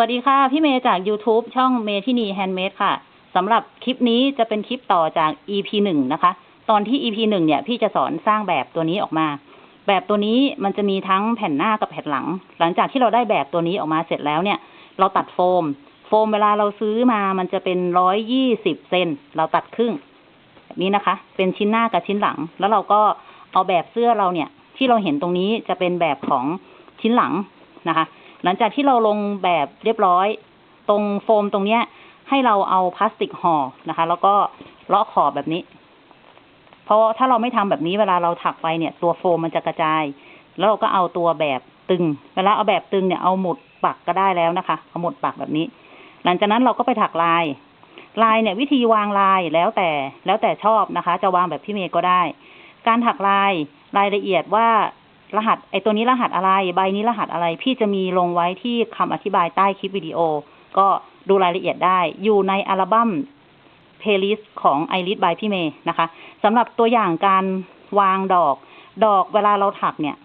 วัสดีค่ะ พี่เมย์จาก YouTube ช่องเมทินีแฮนด์เมดค่ะสำหรับคลิปนี้จะเป็นคลิปต่อจาก EP หนึ่งนะคะ ตอนที่ EP หนึ่งเนี่ย พี่จะสอนสร้างแบบตัวนี้ออกมา แบบตัวนี้มันจะมีทั้งแผ่นหน้ากับแผ่นหลัง หลังจากที่เราได้แบบตัวนี้ออกมาเสร็จแล้วเนี่ย เราตัดโฟม โฟมเวลาเราซื้อมามันจะเป็นร้อยยี่สิบเซนเราตัดครึ่งแบบนี้นะคะ เป็นชิ้นหน้ากับชิ้นหลัง แล้วเราก็เอาแบบเสื้อเราเนี่ย ที่เราเห็นตรงนี้จะเป็นแบบของชิ้นหลังนะคะ หลังจากที่เราลงแบบเรียบร้อย ตรงโฟมตรงเนี้ย ให้เราเอาพลาสติกห่อนะคะ แล้วก็เลาะขอบแบบนี้ เพราะถ้าเราไม่ทำแบบนี้เวลาเราถักไปเนี่ย ตัวโฟมมันจะกระจาย แล้วเราก็เอาตัวแบบตึง เวลาเอาแบบตึงเนี่ยเอาหมุดปักก็ได้แล้วนะคะ เอาหมุดปักแบบนี้ หลังจากนั้นเราก็ไปถักลาย ลายเนี่ย วิธีวางลายแล้วแต่แล้วแต่ชอบนะคะ จะวางแบบพี่เมย์ก็ได้ การถักลายรายละเอียดว่า รหัส ไอตัวนี้รหัสอะไร ใบนี้รหัสอะไร พี่จะมีลงไว้ที่คำอธิบายใต้คลิปวิดีโอ ก็ดูรายละเอียดได้ อยู่ในอัลบั้มเพลย์ลิสต์ของ i r i s by พี่เมย์นะคะสำหรับตัวอย่างการวางดอก ดอกเวลาเราถักเนี่ย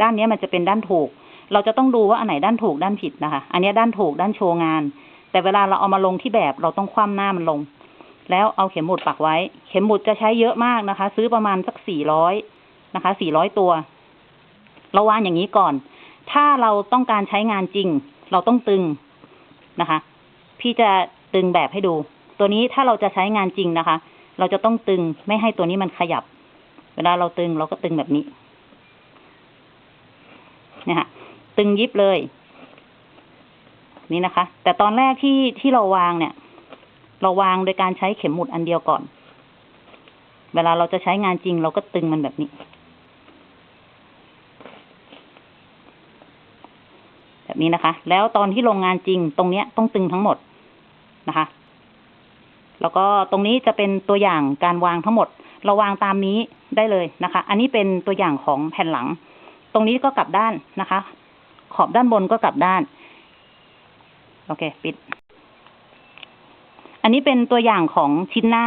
ด้านนี้มันจะเป็นด้านถูก เราจะต้องดูว่าอันไหนด้านถูกด้านผิดนะคะ อันนี้ด้านถูกด้านโชว์งาน แต่เวลาเราเอามาลงที่แบบเราต้องคว่ำหน้ามันลง แล้วเอาเข็มหมุดปักไว้ เข็มหมุดจะใช้เยอะมากนะคะ ซื้อประมาณสักสี่ร้อยนะคะสี่ร้อยตัว เราวางอย่างนี้ก่อน ถ้าเราต้องการใช้งานจริง เราต้องตึงนะคะ พี่จะตึงแบบให้ดู ตัวนี้ถ้าเราจะใช้งานจริงนะคะ เราจะต้องตึงไม่ให้ตัวนี้มันขยับ เวลาเราตึงเราก็ตึงแบบนี้เนี่ยค่ะตึงยิบเลย นี่นะคะ แต่ตอนแรกที่ที่เราวางเนี่ย เราวางโดยการใช้เข็มหมุดอันเดียวก่อน เวลาเราจะใช้งานจริง เราก็ตึงมันแบบนี้ แบบนี้นะคะ แล้วตอนที่ลงงานจริงตรงเนี้ยต้องตึงทั้งหมดนะคะ แล้วก็ตรงนี้จะเป็นตัวอย่างการวางทั้งหมด เราวางตามนี้ได้เลยนะคะ อันนี้เป็นตัวอย่างของแผ่นหลัง ตรงนี้ก็กลับด้านนะคะ ขอบด้านบนก็กลับด้าน โอเค ปิด อันนี้เป็นตัวอย่างของชิ้นหน้า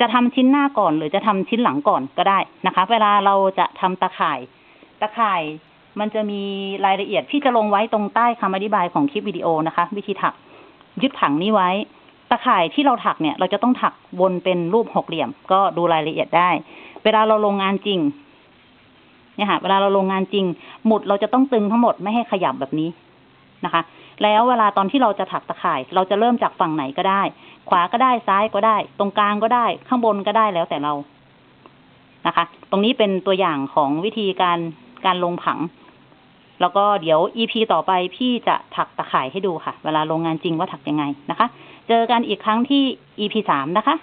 จะทำชิ้นหน้าก่อน หรือจะทำชิ้นหลังก่อนก็ได้นะคะ เวลาเราจะทำตะข่าย ตะข่าย มันจะมีรายละเอียดที่จะลงไว้ตรงใต้คำอธิบายของคลิปวิดีโอนะคะ วิธีถักยึดผังนี้ไว้ ตะข่ายที่เราถักเนี่ย เราจะต้องถักวนเป็นรูปหกเหลี่ยม ก็ดูรายละเอียดได้ เวลาเราลงงานจริง เนี่ยค่ะ เวลาเราลงงานจริง หมุดเราจะต้องตึงทั้งหมดไม่ให้ขยับแบบนี้นะคะ แล้วเวลาตอนที่เราจะถักตะข่าย เราจะเริ่มจากฝั่งไหนก็ได้ ขวาก็ได้ซ้ายก็ได้ ตรงกลางก็ได้ ข้างบนก็ได้แล้วแต่เรานะคะ ตรงนี้เป็นตัวอย่างของวิธีการการลงผัง แล้วก็เดี๋ยว EP ต่อไปพี่จะถักตะข่ายให้ดูค่ะ เวลาลงงานจริงว่าถักยังไงนะคะ เจอกันอีกครั้งที่ EP สามนะคะ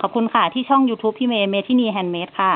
ขอบคุณค่ะที่ช่อง YouTube พี่เมย์เมทินีแฮนด์เมดค่ะ